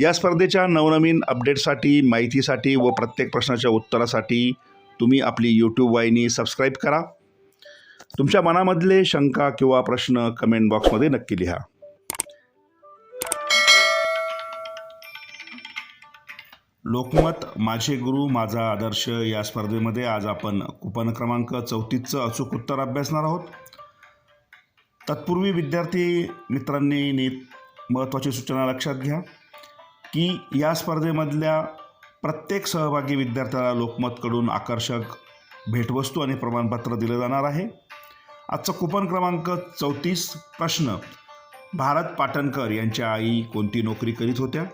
या स्पर्धेच्या नवनवीन अपडेटसाठी माहितीसाठी व प्रत्येक प्रश्नाच्या उत्तरासाठी तुम्ही आपली यूट्यूब वाहिनी सबस्क्राईब करा. तुमच्या मनामधले शंका किंवा प्रश्न कमेंट बॉक्समध्ये नक्की लिहा. लोकमत माझे गुरु माझा आदर्श या स्पर्धेमध्ये आज आपण कुपन क्रमांक चौतीसचं अचूक उत्तर अभ्यासणार आहोत. तत्पूर्वी विद्यार्थी मित्रांनी नीत महत्त्वाची सूचना लक्षात घ्या. की या स्पर्धेमधल्या प्रत्येक सहभागी विद्यार्थ्याला लोकमतकडून आकर्षक भेटवस्तू आणि प्रमाणपत्र दिलं जाणार आहे. आजचा कुपन क्रमांक चौतीस प्रश्न भारत पाटणकर यांच्या आई कोणती नोकरी करीत होत्या?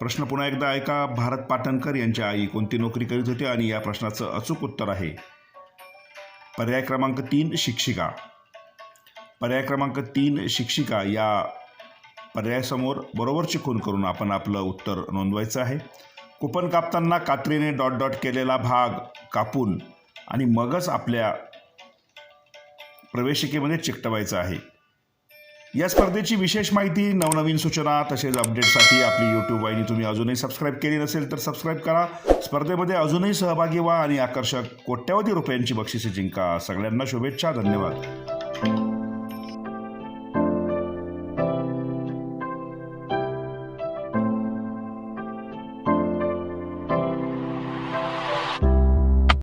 प्रश्न पुन्हा एकदा ऐका भारत पाटणकर यांच्या आई कोणती नोकरी करीत होत्या? आणि या प्रश्नाचं अचूक उत्तर आहे. पर्याय क्रमांक तीन शिक्षिका. पर्याय क्रमांक तीन शिक्षिका या पर्यायासमोर बरोबरची खून करून आपण आपलं उत्तर नोंदवायचं आहे. कुपन कापताना कात्रीने डॉट डॉट केलेला भाग कापून आणि मगच आपल्या प्रवेशिकेमध्ये चिकटवायचं आहे. या स्पर्धेची विशेष माहिती नवनवीन सूचना तसेच अपडेटसाठी आपली यूट्यूब वाहिनी तुम्ही अजूनही सबस्क्राईब केली नसेल तर सबस्क्राईब करा. स्पर्धेमध्ये अजूनही सहभागी व्हा आणि आकर्षक कोट्यावधी रुपयांची बक्षिसे जिंका. सगळ्यांना शुभेच्छा. धन्यवाद.